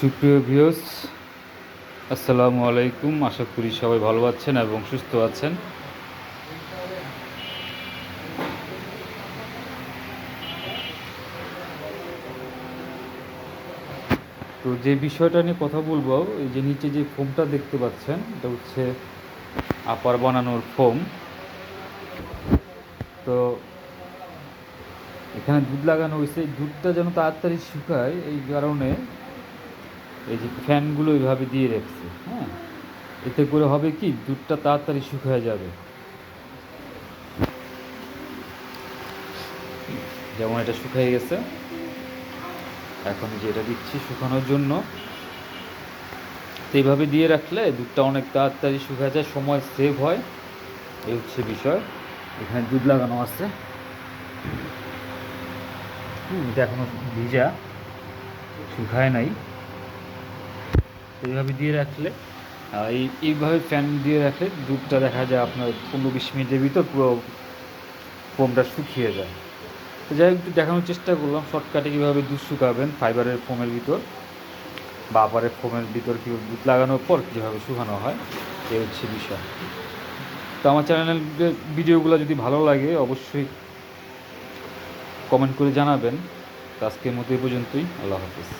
সুপ্রিয় ভিউস আসসালামু আলাইকুম। আশা করি সবাই ভালো আছেন এবং সুস্থ আছেন। তো যে বিষয়টা নিয়ে কথা বলব, এই যে নিচে যে ফোমটা দেখতে পাচ্ছেন, এটা হচ্ছে আপার বানানোর ফোম। তো এখানে দুধ লাগানো হয়েছে। দুধটা যেন তাড়াতাড়ি শুকায়, এই কারণে এই যে ফ্যানগুলো এইভাবে দিয়ে রাখছে হ্যাঁ? এতে করে হবে কি, দুধটা তাড়াতাড়ি শুকিয়ে যাবে। যেমন এটা শুকিয়ে গেছে, এখন যেটা দিচ্ছি শুকানোর জন্য এইভাবে দিয়ে রাখলে দুধটা অনেক তাড়াতাড়ি শুকিয়ে যায়, সময় সেভ হয়। এই হচ্ছে বিষয়। এখানে দুধ লাগানো আছে। এটা এখনও ভিজা, শুকায় নাই। এইভাবে দিয়ে রাখলে এই, এইভাবে ফ্যান দিয়ে রাখলে দুধটা দেখা যায় আপনার পনেরো বিশ মিনিটের ভিতর পুরো ফোমটা শুকিয়ে যায়। তো যাই একটু দেখানোর চেষ্টা করলাম শর্টকাটে কীভাবে দুধ শুকাবেন ফাইবারের ফোমের ভিতর বা আপারের ফোমের ভিতর কীভাবে দুধ লাগানোর পর কীভাবে শুকানো হয় এই হচ্ছে বিষয়। তো আমার চ্যানেলের ভিডিওগুলো যদি ভালো লাগে, অবশ্যই কমেন্ট করে জানাবেন। আজকের মতো এই পর্যন্তই, আল্লাহ হাফিজ।